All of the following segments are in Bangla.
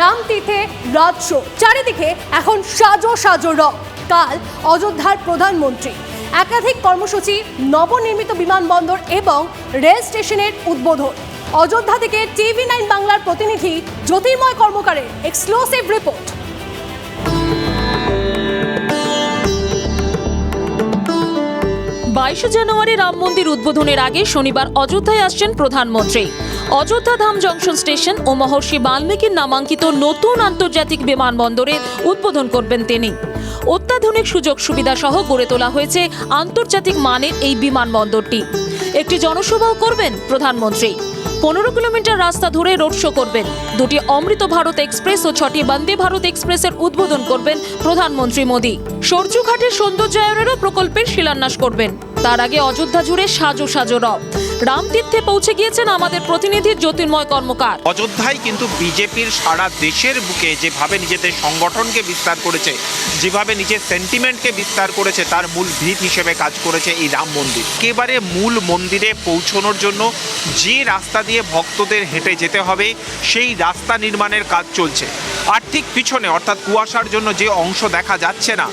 রামতীর্থে রাত শো চারিদিকে এখন সাজো সাজো রব কাল অযোধ্যার প্রধানমন্ত্রী, একাধিক কর্মসূচি, নবনির্মিত বিমানবন্দর এবং রেল স্টেশনের উদ্বোধন। অযোধ্যা থেকে টিভি নাইন বাংলার প্রতিনিধি জ্যোতির্ময় কর্মকারের এক্সক্লুসিভ রিপোর্ট। বাইশে জানুয়ারি রাম মন্দির উদ্বোধনের আগে শনিবার অযোধ্যায় আসছেন প্রধানমন্ত্রী। অযোধ্যা ধাম জংশন স্টেশন ও মহর্ষি বাল্মীকির নামাঙ্কিত নতুন আন্তর্জাতিক বিমানবন্দরের উদ্বোধন করবেন তিনি। অত্যাধুনিক সুযোগ সুবিধা সহ গড়ে তোলা হয়েছে আন্তর্জাতিক মানের এই বিমানবন্দরটি। একটি জনসভাও করবেন প্রধানমন্ত্রী। পনেরো কিলোমিটার রাস্তা ধরে রোড শো করবেন। দুটি অমৃত ভারত এক্সপ্রেস ও ছটি বন্দে ভারত এক্সপ্রেসের উদ্বোধন করবেন প্রধানমন্ত্রী মোদী। সূর্যঘাটের সৌন্দর্যায়নেরও প্রকল্পের শিলান্যাস করবেন। তার আগে অযোধ্যা জুড়ে সাজো সাজো রব। রামতীর্থে পৌঁছে গিয়েছেন আমাদের প্রতিনিধি জ্যোতির্ময় কর্মকার। অযোধ্যায় কিন্তু বিজেপির সারা দেশের বুকে যেভাবে নিজেদের সংগঠনকে বিস্তার করেছে, যেভাবে নিজের সেন্টিমেন্টকে বিস্তার করেছে, তার মূল ভিত হিসেবে কাজ করেছে এই রাম মন্দির। একেবারে মূল মন্দিরে পৌঁছানোর জন্য যে রাস্তা দিয়ে ভক্তদের হেঁটে যেতে হবে, সেই রাস্তা নির্মাণের কাজ চলছে। আর ঠিক পিছনে, অর্থাৎ কুয়াশার জন্য যে অংশ দেখা যাচ্ছে না,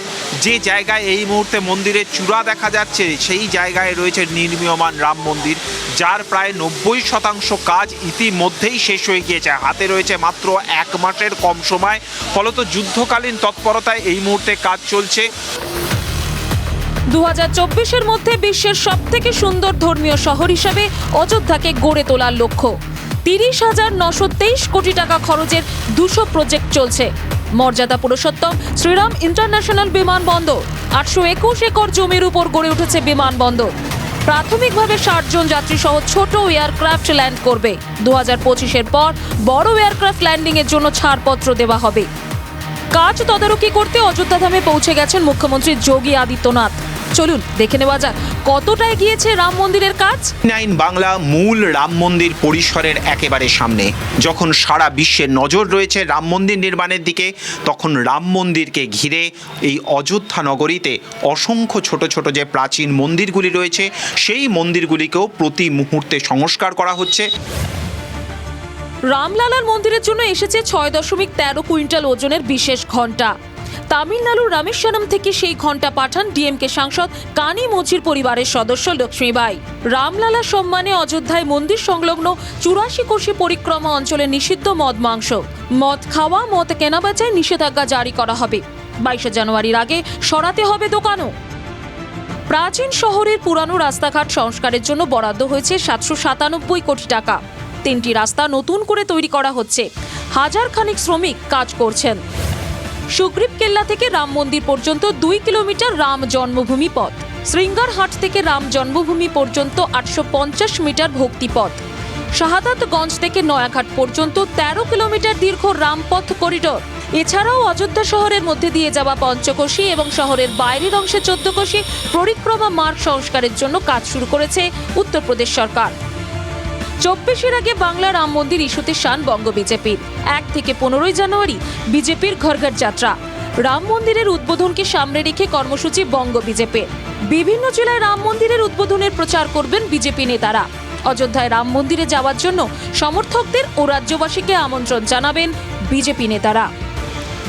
যে জায়গায় এই মুহূর্তে মন্দিরের চূড়া দেখা যাচ্ছে, সেই জায়গায় রয়েছে নির্মীয়মান রাম মন্দির। যার প্রায় নব্বই শতাংশ কাজ ইতিমধ্যেই শেষ হয়ে গিয়েছে। হাতে রয়েছে মাত্র এক মাসের কম সময়। ফলত যুদ্ধকালীন তৎপরতায় এই মুহূর্তে কাজ চলছে। দু হাজার মধ্যে বিশ্বের সব থেকে সুন্দর ধর্মীয় শহর হিসাবে অযোধ্যাকে গড়ে তোলার লক্ষ্য। তিরিশ হাজার নশো তেইশ কোটি টাকা খরচের দুশো প্রজেক্ট চলছে। মর্যাদা পুরুষোত্তম, শ্রীরাম ইন্টারন্যাশনাল বিমানবন্দর। আটশো একুশ একর জমির উপর গড়ে উঠেছে বিমানবন্দর। প্রাথমিকভাবে ষাট জন যাত্রী সহ ছোট এয়ারক্রাফট ল্যান্ড করবে। দু হাজার পঁচিশের পর বড় এয়ারক্রাফট ল্যান্ডিংয়ের জন্য ছাড়পত্র দেওয়া হবে। কাজ তদারকি করতে অযোধ্যা ধামে পৌঁছে গেছেন মুখ্যমন্ত্রী যোগী আদিত্যনাথ। চলুন দেখে নেওয়া যাক কতটা এগিয়েছে রাম মন্দিরের কাজ? নাইন বাংলা মূল রাম মন্দির পরিসরের একেবারে সামনে। যখন সারা বিশ্বের নজর রয়েছে রাম মন্দির নির্মাণের দিকে তখন রাম মন্দিরকে ঘিরে এই অযোধ্যা নগরীতে অসংখ্য ছোট ছোট যে প্রাচীন মন্দিরগুলি রয়েছে সেই মন্দিরগুলিকেও প্রতি মুহূর্তে সংস্কার করা হচ্ছে। রামলালার মন্দিরের জন্য এসেছে ছয় দশমিক তেরো কুইন্টাল ওজনের বিশেষ ঘণ্টা তামিলনাড়ুর রামেশ্বরম থেকে সেই ঘণ্টা পাঠান ডিএমকে সাংসদ কানি মুচির পরিবারের সদস্য লক্ষ্মীবাই। রামলালা সম্মানে অযোধ্যায় মন্দির সংলগ্ন চুরাশি কোষী পরিক্রমা অঞ্চলে নিষিদ্ধ মদ মাংস। মদ খাওয়া, মদ কেনাবেচায় নিষেধাজ্ঞা জারি করা হবে। বাইশে জানুয়ারির আগে সরাতে হবে দোকানও। প্রাচীন শহরের পুরানো রাস্তাঘাট সংস্কারের জন্য বরাদ্দ হয়েছে সাতশো সাতানব্বই কোটি টাকা। তিনটি রাস্তা নতুন করে তৈরি করা হচ্ছে। হাজার খানিক শ্রমিক কাজ করছেন। সুগ্রীব কেল্লা থেকে রাম মন্দির পর্যন্ত দুই কিলোমিটার রাম জন্মভূমি পথ। শৃঙ্গারহাট থেকে রাম জন্মভূমি পর্যন্ত আটশো পঞ্চাশ মিটার ভক্তিপথ। শাহাদাতগঞ্জ থেকে নয়াঘাট পর্যন্ত তেরো কিলোমিটার দীর্ঘ রামপথ করিডোর। এছাড়াও অযোধ্যা শহরের মধ্যে দিয়ে যাওয়া পঞ্চকোশী এবং শহরের বাইরের অংশে চোদ্দকোশী পরিক্রমা মার্গ সংস্কারের জন্য কাজ শুরু করেছে উত্তরপ্রদেশ সরকার। চব্বিশের আগে বাংলা রাম মন্দির ইস্যুতে শান বঙ্গ বিজেপির। এক থেকে পনেরোই জানুয়ারি বিজেপির ঘর ঘর যাত্রা। রাম মন্দিরের উদ্বোধনকে সামনে রেখে কর্মসূচি বঙ্গ বিজেপির। বিভিন্ন জেলায় রাম মন্দিরের উদ্বোধনের প্রচার করবেন বিজেপি নেতারা। অযোধ্যায় রাম মন্দিরে যাওয়ার জন্য সমর্থকদের ও রাজ্যবাসীকে আমন্ত্রণ জানাবেন বিজেপি নেতারা।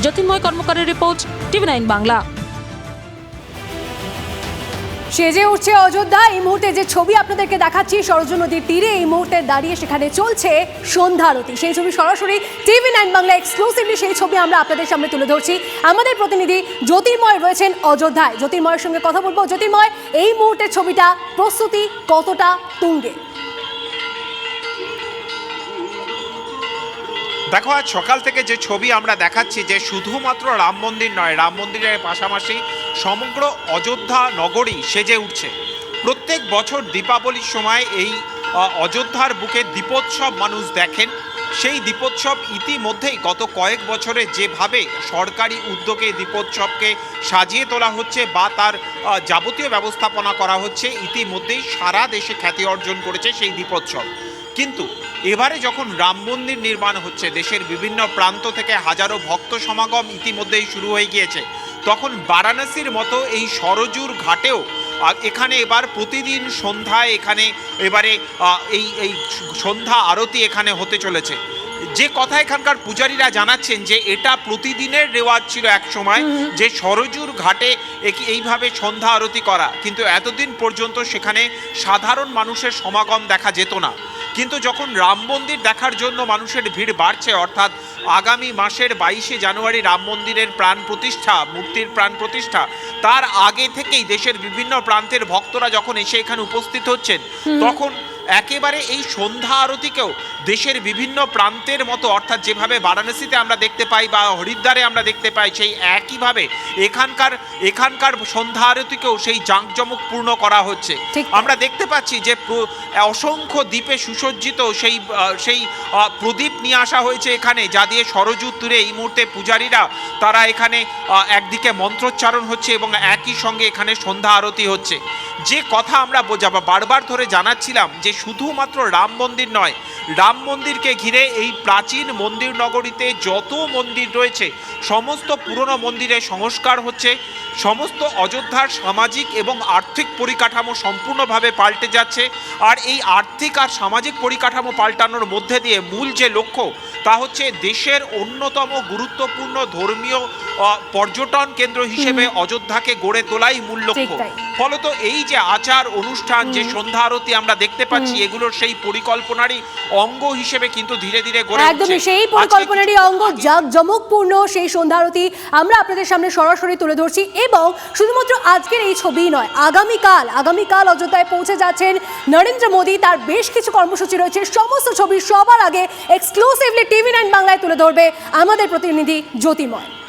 জ্যোতির্ময় কর্মকারের রিপোর্ট টিভি নাইন বাংলা। সেজে উঠছে অযোধ্যা। এই মুহূর্তে যে ছবি আপনাদেরকে দেখাচ্ছি সরজু নদীর তীরে এই মুহূর্তে দাঁড়িয়ে সেখানে চলছে সন্ধ্যা আরতি। সেই ছবি সরাসরি টিভি নাইন বাংলা এক্সক্লুসিভলি সেই ছবি আমরা আপনাদের সামনে তুলে ধরছি। আমাদের প্রতিনিধি জ্যোতির্ময় রয়েছেন অযোধ্যায়। জ্যোতির্ময়ের সঙ্গে কথা বলব। জ্যোতির্ময়, এই মুহূর্তের ছবিটা প্রস্তুতি কতটা তুঙ্গে? দেখো, আজ সকাল থেকে যে ছবি আমরা দেখাচ্ছি, যে শুধুমাত্র রাম মন্দির নয়, রাম মন্দিরের পাশাপাশি সমগ্র অযোধ্যা নগরী সেজে উঠছে। প্রত্যেক বছর দীপাবলির সময় এই অযোধ্যার বুকে দীপোৎসব মানুষ দেখেন। সেই দীপোৎসব ইতিমধ্যেই গত কয়েক বছরে যেভাবে সরকারি উদ্যোগে দীপোৎসবকে সাজিয়ে তোলা হচ্ছে বা তার যাবতীয় ব্যবস্থাপনা করা হচ্ছে, ইতিমধ্যেই সারা দেশে খ্যাতি অর্জন করেছে সেই দীপোৎসব। কিন্তু এবারে যখন রাম মন্দির নির্মাণ হচ্ছে, দেশের বিভিন্ন প্রান্ত থেকে হাজারো ভক্ত সমাগম ইতিমধ্যেই শুরু হয়ে গিয়েছে। তখন বারাণসীর মতো এই সরজুর ঘাটেও এখানে এবার প্রতিদিন সন্ধ্যায় এখানে এবারে এই এই সন্ধ্যা আরতি এখানে হতে চলেছে। যে কথা এখানকার পূজারীরা জানাচ্ছেন যে এটা প্রতিদিনের রেওয়াজ ছিল এক সময় যে সরজুর ঘাটে এইভাবে সন্ধ্যা আরতি করা। কিন্তু এতদিন পর্যন্ত সেখানে সাধারণ মানুষের সমাগম দেখা যেত না। কিন্তু যখন রাম মন্দির দেখার জন্য মানুষের ভিড় বাড়ছে অর্থাৎ আগামী মাসের বাইশে জানুয়ারি রাম মন্দিরের প্রাণ প্রতিষ্ঠা মূর্তির প্রাণ প্রতিষ্ঠা তার আগে থেকেই দেশের বিভিন্ন প্রান্তের ভক্তরা যখন এসে এখানে উপস্থিত হচ্ছেন তখন একেবারে এই সন্ধ্যা আরতিকেও দেশের বিভিন্ন প্রান্তের মতো অর্থাৎ যেভাবে বারাণসীতে আমরা দেখতে পাই বা হরিদ্বারে আমরা দেখতে পাই সেই একইভাবে এখানকার এখানকার সন্ধ্যা আরতিকেও সেই জাঁকজমকপূর্ণ করা হচ্ছে। আমরা দেখতে পাচ্ছি যে অসংখ্য দ্বীপে সুসজ্জিত সেই সেই প্রদীপ নিয়ে আসা হয়েছে এখানে যা দিয়ে সরজু তীরে এই মুহূর্তে পূজারীরা তারা এখানে একদিকে মন্ত্রোচ্চারণ হচ্ছে এবং একই সঙ্গে এখানে সন্ধ্যা আরতি হচ্ছে। যে কথা আমরা বোঝা বারবার ধরে জানাচ্ছিলাম যে শুধুমাত্র রাম মন্দির নয়, রাম মন্দিরকে ঘিরে এই প্রাচীন মন্দির নগরীতে যত মন্দির রয়েছে, সমস্ত পুরনো মন্দিরে সংস্কার হচ্ছে, সমস্ত অযোধ্যার সামাজিক এবং আর্থিক পরিকাঠামো সম্পূর্ণভাবে পাল্টে যাচ্ছে, আর এই আর্থিক আর সামাজিক পরিকাঠামো পাল্টানোর মধ্যে দিয়ে মূল যে লক্ষ্য, তা হচ্ছে দেশের অন্যতম গুরুত্বপূর্ণ ধর্মীয় পর্যটন কেন্দ্র হিসেবে অযোধ্যাকে গড়ে তোলাই মূল লক্ষ্য। ফলত এই যে আচার অনুষ্ঠান যে সন্ধ্যা আরতি আমরা দেখতে পাচ্ছি এগুলোর সেই পরিকল্পনারই অঙ্গ হিসেবে কিন্তু ধীরে ধীরে গড়ে একদমই সেই পরিকল্পনারই অঙ্গ জাঁকজমকপূর্ণ সেই সন্ধ্যা আরতি আমরা আপনাদের সামনে সরাসরি তুলে ধরছি এবং শুধুমাত্র আজকের এই ছবি নয় আগামীকাল আগামীকাল অযোধ্যায় পৌঁছে যাচ্ছেন নরেন্দ্র মোদী। তার বেশ কিছু কর্মসূচি রয়েছে সমস্ত ছবি সবার আগে এক্সক্লুসিভলি টিভি নাইন বাংলায় তুলে ধরবে আমাদের প্রতিনিধি জ্যোতির্ময়